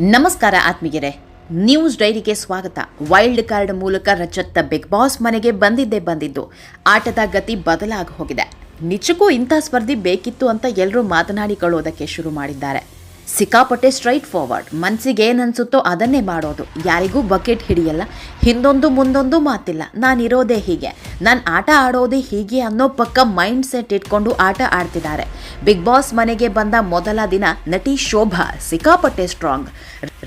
ನಮಸ್ಕಾರ ಆತ್ಮೀಯರೇ, ನ್ಯೂಸ್ ಡೈರಿಗೆ ಸ್ವಾಗತ. ವೈಲ್ಡ್ ಕಾರ್ಡ್ ಮೂಲಕ ರಚತ್ತ ಬಿಗ್ ಬಾಸ್ ಮನೆಗೆ ಬಂದಿದ್ದೇ ಬಂದಿದ್ದು, ಆಟದ ಗತಿ ಬದಲಾಗಿ ಹೋಗಿದೆ. ನಿಜಕ್ಕೂ ಇಂಥ ಸ್ಪರ್ಧಿ ಬೇಕಿತ್ತು ಅಂತ ಎಲ್ಲರೂ ಮಾತನಾಡಿಕೊಳ್ಳೋದಕ್ಕೆ ಶುರು ಮಾಡಿದ್ದಾರೆ. ಸಿಕ್ಕಾಪಟ್ಟೆ ಸ್ಟ್ರೈಟ್ ಫಾರ್ವರ್ಡ್ ಮನ್ಸಿಗೆ ಏನನ್ಸುತ್ತೋ ಅದನ್ನೇ ಮಾಡೋದು. ಯಾರಿಗೂ ಬಕೆಟ್ ಹಿಡಿಯಲ್ಲ. ಹಿಂದೊಂದು ಮುಂದೊಂದು ಮಾತಿಲ್ಲ. ನಾನಿರೋದೇ ಹೀಗೆ. ನಾನು ಆಟ ಆಡೋದೇ ಹೀಗೆ ಅನ್ನೋ ಪಕ್ಕ ಮೈಂಡ್ ಸೆಟ್ ಇಟ್ಕೊಂಡು ಆಟ ಆಡ್ತಿದ್ದಾರೆ. ಬಿಗ್ ಬಾಸ್ ಮನೆಗೆ ಬಂದ ಮೊದಲ ದಿನ ನಟಿ ಶೋಭಾ ಸಿಕ್ಕಾಪಟ್ಟೆ ಸ್ಟ್ರಾಂಗ್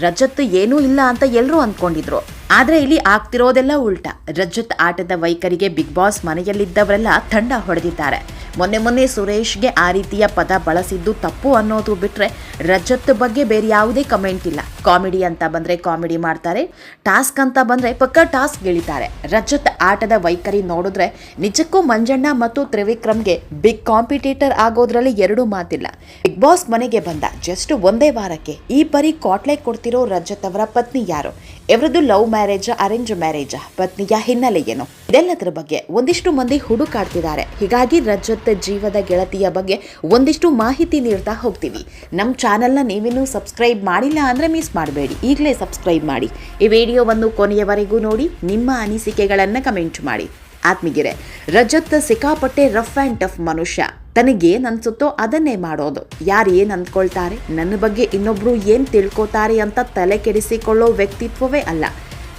ರಜತ್ ಏನೂ ಇಲ್ಲ ಅಂತ ಎಲ್ಲರೂ ಅಂದ್ಕೊಂಡಿದ್ರು ಆದರೆ ಇಲ್ಲಿ ಆಗ್ತಿರೋದೆಲ್ಲ ಉಲ್ಟಾ. ರಜತ್ ಆಟದ ವೈಖರಿಗೆ ಬಿಗ್ ಬಾಸ್ ಮನೆಯಲ್ಲಿದ್ದವರೆಲ್ಲ ತಂಡ ಹೊಡೆದಿದ್ದಾರೆ. ಮೊನ್ನೆ ಮೊನ್ನೆ ಸುರೇಶ್ಗೆ ಆ ರೀತಿಯ ಪದ ಬಳಸಿದ್ದು ತಪ್ಪು ಅನ್ನೋದು ಬಿಟ್ಟರೆ ರಜತ್ ಬಗ್ಗೆ ಬೇರೆ ಯಾವುದೇ ಕಮೆಂಟ್ ಇಲ್ಲ. ಕಾಮಿಡಿ ಅಂತ ಬಂದರೆ ಕಾಮಿಡಿ ಮಾಡ್ತಾರೆ, ಟಾಸ್ಕ್ ಅಂತ ಬಂದರೆ ಪಕ್ಕ ಟಾಸ್ಕ್ ಗೆಳಿತಾರೆ. ರಜತ್ ಆಟದ ವೈಖರಿ ನೋಡಿದ್ರೆ ನಿಜಕ್ಕೂ ಮಂಜಣ್ಣ ಮತ್ತು ತ್ರಿವಿಕ್ರಮ್ಗೆ ಬಿಗ್ ಕಾಂಪಿಟೇಟರ್ ಆಗೋದ್ರಲ್ಲಿ ಎರಡು ಮಾತಿಲ್ಲ. ಬಿಗ್ ಬಾಸ್ ಮನೆಗೆ ಬಂದ ಜಸ್ಟ್ ಒಂದೇ ವಾರಕ್ಕೆ ಈ ಪರಿ ಕಾಟ್ಲೆ ಕೊಡ್ತಿರೋ ರಜತ್ ಅವರ ಪತ್ನಿ ಯಾರು? ಇವರದ್ದು ಲವ್ ಮ್ಯಾರೇಜ್, ಅರೇಂಜ್ ಮ್ಯಾರೇಜ್? ಪತ್ನಿಯ ಹಿನ್ನೆಲೆ ಏನು? ಇದೆಲ್ಲದರ ಬಗ್ಗೆ ಒಂದಿಷ್ಟು ಮಂದಿ ಹುಡುಕಾಡ್ತಿದ್ದಾರೆ. ಹೀಗಾಗಿ ರಜತ್ ಜೀವದ ಗೆಳತಿಯ ಬಗ್ಗೆ ಒಂದಿಷ್ಟು ಮಾಹಿತಿ ನೀಡ್ತಾ ಹೋಗ್ತೀವಿ. ನಮ್ಮ ಚಾನೆಲ್ನ ನೀವಿನ್ನೂ ಸಬ್ಸ್ಕ್ರೈಬ್ ಮಾಡಿಲ್ಲ ಅಂದರೆ ಮಿಸ್ ಮಾಡಬೇಡಿ. ಈಗಲೇ ಸಬ್ಸ್ಕ್ರೈಬ್ ಮಾಡಿ. ಈ ವಿಡಿಯೋವನ್ನು ಕೊನೆಯವರೆಗೂ ನೋಡಿ, ನಿಮ್ಮ ಅನಿಸಿಕೆಗಳನ್ನು ಕಮೆಂಟ್ ಮಾಡಿ. ಆತ್ಮೀಗೆರೆ ರಜತ್ ಸಿಕ್ಕಾಪಟ್ಟೆ ರಫ್ ಆ್ಯಂಡ್ ಟಫ್ ಮನುಷ್ಯ. ತನಗೇನು ಅನಿಸುತ್ತೋ ಅದನ್ನೇ ಮಾಡೋದು. ಯಾರು ಏನು ಅಂದ್ಕೊಳ್ತಾರೆ? ನನ್ನ ಬಗ್ಗೆ ಇನ್ನೊಬ್ಬರು ಏನು ತಿಳ್ಕೊತಾರೆ ಅಂತ ತಲೆ ಕೆಡಿಸಿಕೊಳ್ಳೋ ವ್ಯಕ್ತಿತ್ವವೇ ಅಲ್ಲ.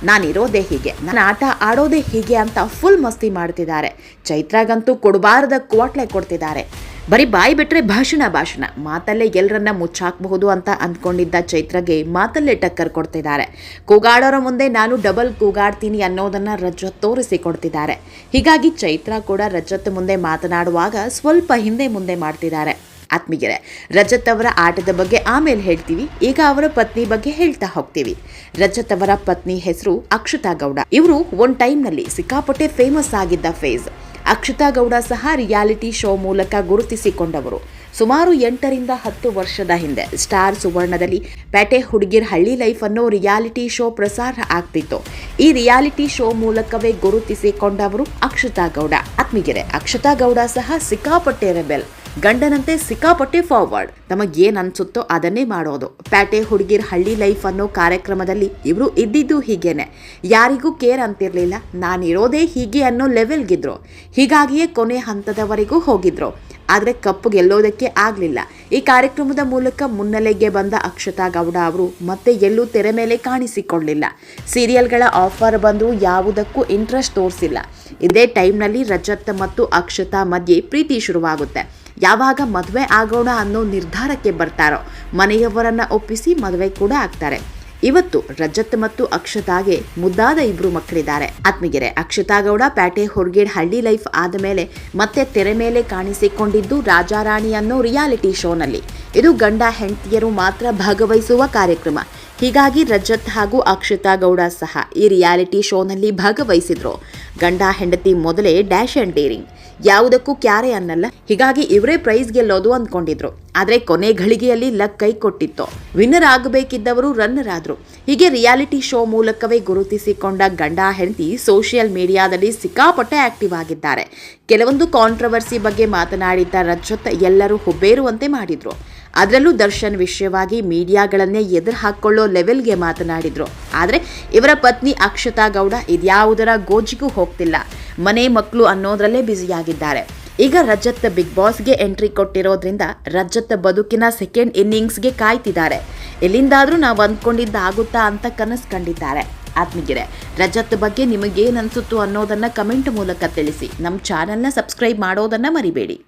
ನಾನಿರೋದೇ ಹೀಗೆ. ನಾನು ಆಟ ಆಡೋದೇ ಹೀಗೆ ಅಂತ ಫುಲ್ ಮಸ್ತಿ ಮಾಡ್ತಿದ್ದಾರೆ. ಚೈತ್ರಾಗಂತೂ ಕೊಡಬಾರದ ಕ್ವಾಟ್ಲೆ ಕೊಡ್ತಿದ್ದಾರೆ. ಬರೀ ಬಾಯಿ ಬಿಟ್ಟರೆ ಭಾಷಣ ಭಾಷಣ. ಮಾತಲ್ಲೇ ಎಲ್ಲರನ್ನ ಮುಚ್ಚಾಕಬಹುದು ಅಂತ ಅಂದ್ಕೊಂಡಿದ್ದ ಚೈತ್ರಗೆ ಮಾತಲ್ಲೇ ಟಕ್ಕರ್ ಕೊಡ್ತಿದ್ದಾರೆ. ಕೂಗಾಡೋರ ಮುಂದೆ ನಾನು ಡಬಲ್ ಕೂಗಾಡ್ತೀನಿ ಅನ್ನೋದನ್ನ ರಜತ್ ತೋರಿಸಿಕೊಡ್ತಿದ್ದಾರೆ ಹೀಗಾಗಿ ಚೈತ್ರ ಕೂಡ ರಜತ್ ಮುಂದೆ ಮಾತನಾಡುವಾಗ ಸ್ವಲ್ಪ ಹಿಂದೆ ಮುಂದೆ ಮಾಡ್ತಿದ್ದಾರೆ. ಆತ್ಮೀಗೆರೆ ರಜತ್ ಅವರ ಆಟದ ಬಗ್ಗೆ ಆಮೇಲೆ ಹೇಳ್ತೀವಿ. ಈಗ ಅವರ ಪತ್ನಿ ಬಗ್ಗೆ ಹೇಳ್ತಾ ಹೋಗ್ತೀವಿ. ರಜತ್ ಅವರ ಪತ್ನಿ ಹೆಸರು ಅಕ್ಷತಾ ಗೌಡ. ಇವರು ಒನ್ ಟೈಮ್ನಲ್ಲಿ ಸಿಕ್ಕಾಪಟ್ಟೆ ಫೇಮಸ್ ಆಗಿದ್ದ ಫೇಸ್ ಅಕ್ಷತಾ ಗೌಡ ಸಹ ರಿಯಾಲಿಟಿ ಶೋ ಮೂಲಕ ಗುರುತಿಸಿಕೊಂಡವರು. ಸುಮಾರು ಎಂಟರಿಂದ ಹತ್ತು ವರ್ಷದ ಹಿಂದೆ ಸ್ಟಾರ್ ಸುವರ್ಣದಲ್ಲಿ ಪೇಟೆ ಹುಡುಗಿರ್ ಹಳ್ಳಿ ಲೈಫ್ ಅನ್ನೋ ರಿಯಾಲಿಟಿ ಶೋ ಪ್ರಸಾರ ಆಗ್ತಿತ್ತು. ಈ ರಿಯಾಲಿಟಿ ಶೋ ಮೂಲಕವೇ ಗುರುತಿಸಿಕೊಂಡವರು ಅಕ್ಷತಾ ಗೌಡ. ಆತ್ಮಿಗೆರೆ ಅಕ್ಷತಾ ಗೌಡ ಸಹ ಸಿಕ್ಕಾಪಟ್ಟೆ ರೆಬೆಲ್ ಗಂಡನಂತೆ ಸಿಕ್ಕಾಪಟ್ಟೆ ಫಾರ್ವರ್ಡ್ ತಮಗೇನು ಅನ್ಸುತ್ತೋ ಅದನ್ನೇ ಮಾಡೋದು. ಪ್ಯಾಟೆ ಹುಡುಗಿರ್ ಹಳ್ಳಿ ಲೈಫ್ ಅನ್ನೋ ಕಾರ್ಯಕ್ರಮದಲ್ಲಿ ಇವರು ಇದ್ದಿದ್ದು ಹೀಗೇನೆ. ಯಾರಿಗೂ ಕೇರ್ ಅಂತಿರಲಿಲ್ಲ. ನಾನಿರೋದೇ ಹೀಗೆ ಅನ್ನೋ ಲೆವೆಲ್ಗಿದ್ರು ಹೀಗಾಗಿಯೇ ಕೊನೆ ಹಂತದವರೆಗೂ ಹೋಗಿದ್ರು. ಆದರೆ ಕಪ್ಪು ಗೆಲ್ಲೋದಕ್ಕೆ ಆಗಲಿಲ್ಲ. ಈ ಕಾರ್ಯಕ್ರಮದ ಮೂಲಕ ಮುನ್ನೆಲೆಗೆ ಬಂದ ಅಕ್ಷತಾ ಗೌಡ ಅವರು ಮತ್ತೆ ಎಲ್ಲೂ ತೆರೆ ಮೇಲೆ ಕಾಣಿಸಿಕೊಳ್ಳಿಲ್ಲ. ಸೀರಿಯಲ್ಗಳ ಆಫರ್ ಬಂದು ಯಾವುದಕ್ಕೂ ಇಂಟ್ರೆಸ್ಟ್ ತೋರಿಸಿಲ್ಲ. ಇದೇ ಟೈಮ್ನಲ್ಲಿ ರಜತ್ ಮತ್ತು ಅಕ್ಷತಾ ಮಧ್ಯೆ ಪ್ರೀತಿ ಶುರುವಾಗುತ್ತೆ. ಯಾವಾಗ ಮದುವೆ ಆಗೋಣ ಅನ್ನೋ ನಿರ್ಧಾರಕ್ಕೆ ಬರ್ತಾರೋ ಮನೆಯವರನ್ನ ಒಪ್ಪಿಸಿ ಮದುವೆ ಕೂಡ ಆಗ್ತಾರೆ. ಇವತ್ತು ರಜತ್ ಮತ್ತು ಅಕ್ಷತಾಗೆ ಮುದ್ದಾದ ಇಬ್ರು ಮಕ್ಕಳಿದ್ದಾರೆ. ಆತ್ಮಗೆರೆ ಅಕ್ಷತಾ ಗೌಡ ಪ್ಯಾಟೆ ಹೊರಗೇಡ್ ಹಳ್ಳಿ ಲೈಫ್ ಆದ ಮೇಲೆ ಮತ್ತೆ ತೆರೆ ಮೇಲೆ ಕಾಣಿಸಿಕೊಂಡಿದ್ದು ರಾಜಾರಾಣಿ ಅನ್ನೋ ರಿಯಾಲಿಟಿ ಶೋನಲ್ಲಿ. ಇದು ಗಂಡ ಹೆಂಡತಿಯರು ಮಾತ್ರ ಭಾಗವಹಿಸುವ ಕಾರ್ಯಕ್ರಮ. ಹೀಗಾಗಿ ರಜತ್ ಹಾಗೂ ಅಕ್ಷತಾ ಗೌಡ ಸಹ ಈ ರಿಯಾಲಿಟಿ ಶೋನಲ್ಲಿ ಭಾಗವಹಿಸಿದ್ರು. ಗಂಡ ಹೆಂಡತಿ ಮೊದಲೇ ಡ್ಯಾಶ್ ಅಂಡ್ ಡೇರಿಂಗ್. ಯಾವುದಕ್ಕೂ ಕ್ಯಾರೆ ಅನ್ನಲ್ಲ. ಹೀಗಾಗಿ ಇವರೇ ಪ್ರೈಸ್ ಗೆಲ್ಲೋದು ಅಂದ್ಕೊಂಡಿದ್ರು. ಆದರೆ ಕೊನೆ ಘಳಿಗೆಯಲ್ಲಿ ಲಕ್ ಕೈ ಕೊಟ್ಟಿತ್ತು. ವಿನ್ನರ್ ಆಗಬೇಕಿದ್ದವರು ರನ್ನರ್ ಆದರು. ಹೀಗೆ ರಿಯಾಲಿಟಿ ಶೋ ಮೂಲಕವೇ ಗುರುತಿಸಿಕೊಂಡ ಗಂಡ ಹೆಂಡತಿ ಸೋಷಿಯಲ್ ಮೀಡಿಯಾದಲ್ಲಿ ಸಿಕ್ಕಾಪಟ್ಟೆ ಆಕ್ಟಿವ್ ಆಗಿದ್ದಾರೆ. ಕೆಲವೊಂದು ಕಾಂಟ್ರವರ್ಸಿ ಬಗ್ಗೆ ಮಾತನಾಡಿದ್ದ ರಜತ್ ಎಲ್ಲರೂ ಹುಬ್ಬೇರುವಂತೆ ಮಾಡಿದ್ರು. ಅದರಲ್ಲೂ ದರ್ಶನ್ ವಿಷಯವಾಗಿ ಮೀಡಿಯಾಗಳನ್ನೇ ಎದುರು ಹಾಕ್ಕೊಳ್ಳೋ ಲೆವೆಲ್ಗೆ ಮಾತನಾಡಿದ್ರು. ಆದರೆ ಇವರ ಪತ್ನಿ ಅಕ್ಷತಾ ಗೌಡ ಇದ್ಯಾವುದರ ಗೋಜಿಗೂ ಹೋಗ್ತಿಲ್ಲ. ಮನೆ ಮಕ್ಕಳು ಅನ್ನೋದರಲ್ಲೇ ಬ್ಯುಸಿಯಾಗಿದ್ದಾರೆ. ಈಗ ರಜತ್ ಬಿಗ್ ಬಾಸ್ಗೆ ಎಂಟ್ರಿ ಕೊಟ್ಟಿರೋದ್ರಿಂದ ರಜತ್ ಬದುಕಿನ ಸೆಕೆಂಡ್ ಇನ್ನಿಂಗ್ಸ್ಗೆ ಕಾಯ್ತಿದ್ದಾರೆ. ಎಲ್ಲಿಂದಾದರೂ ನಾವು ಅಂದ್ಕೊಂಡಿದ್ದ ಆಗುತ್ತಾ ಅಂತ ಕನಸು ಕಂಡಿದ್ದಾರೆ. ಆತ್ಮೀಗೆರೆ ರಜತ್ ಬಗ್ಗೆ ನಿಮಗೇನು ಅನಿಸುತ್ತೋ ಅನ್ನೋದನ್ನು ಕಮೆಂಟ್ ಮೂಲಕ ತಿಳಿಸಿ. ನಮ್ಮ ಚಾನೆಲ್ನ ಸಬ್ಸ್ಕ್ರೈಬ್ ಮಾಡೋದನ್ನು ಮರಿಬೇಡಿ.